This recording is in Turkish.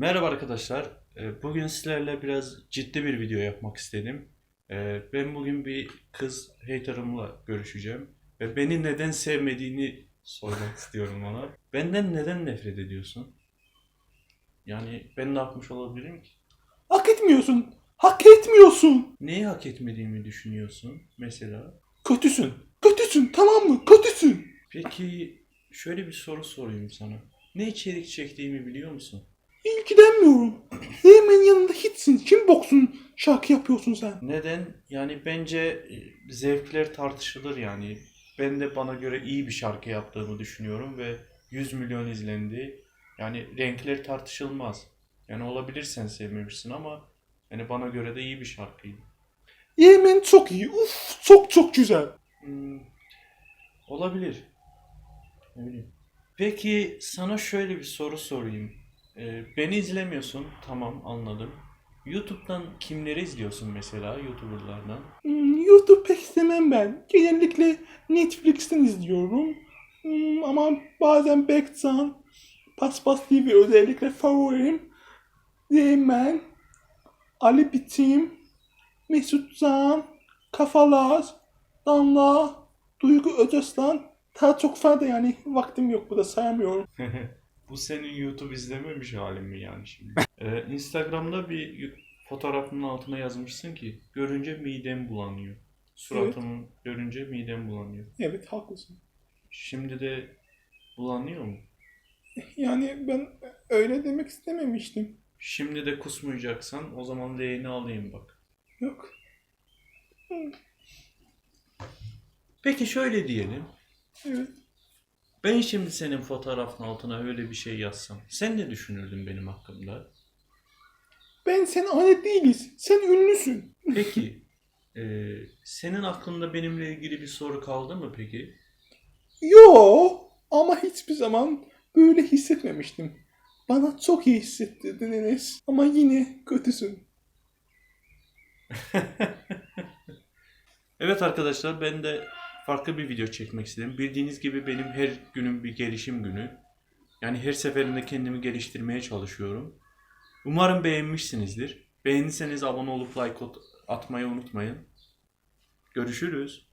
Merhaba arkadaşlar. Ee, Bugün sizlerle biraz ciddi bir video yapmak istedim. Ee, Ben bugün bir kız haterımla görüşeceğim. Ve beni neden sevmediğini sormak istiyorum ona. Benden neden nefret ediyorsun? Yani ben ne yapmış olabilirim ki? Hak etmiyorsun. Hak etmiyorsun. Neyi hak etmediğimi düşünüyorsun mesela? Kötüsün. Kötüsün tamam mı? Kötüsün. Peki şöyle bir soru sorayım sana. Ne içerik çektiğimi biliyor musun? İlgilenmiyorum. Hemen yanında hiçsin. Kim boksun şarkı yapıyorsun sen? Neden? Yani bence e, zevkler tartışılır yani. Ben de bana göre iyi bir şarkı yaptığımı düşünüyorum ve 100 milyon izlendi. Yani renkler tartışılmaz. Yani olabilir sen sevmemişsin ama yani bana göre de iyi bir şarkıydı. Yemen çok iyi. Uf çok çok güzel. Hmm, olabilir. Ne bileyim. Peki sana şöyle bir soru sorayım. Ee, beni izlemiyorsun. Tamam anladım. YouTube'dan kimleri izliyorsun mesela YouTuber'lardan? Hmm, YouTube pek sevmem ben. Genellikle Netflix'ten izliyorum. Hmm, ama bazen Bektan, Paspas TV özellikle favorim. Yemen, Ali Bitim, Mesut Can, Kafalar, Damla, Duygu Ödeslan. Daha çok fazla yani vaktim yok burada sayamıyorum. Bu senin YouTube izlememiş halin mi yani şimdi? Ee, Instagram'da bir fotoğrafının altına yazmışsın ki görünce midem bulanıyor. Suratımı görünce midem bulanıyor. Evet haklısın. Şimdi de bulanıyor mu? Yani ben öyle demek istememiştim. Şimdi de kusmayacaksan o zaman leğeni alayım bak. Yok. Peki şöyle diyelim. Evet. Ben şimdi senin fotoğrafın altına öyle bir şey yazsam. Sen ne düşünürdün benim hakkımda? Ben sen alet değiliz. Sen ünlüsün. Peki e, senin aklında benimle ilgili bir soru kaldı mı peki? Yo ama hiçbir zaman böyle hissetmemiştim. Bana çok iyi hissettirdin Enes. Ama yine kötüsün. Evet arkadaşlar ben de farklı bir video çekmek istedim. Bildiğiniz gibi benim her günüm bir gelişim günü. Yani her seferinde kendimi geliştirmeye çalışıyorum. Umarım beğenmişsinizdir. Beğendiyseniz abone olup like at- atmayı unutmayın. Görüşürüz.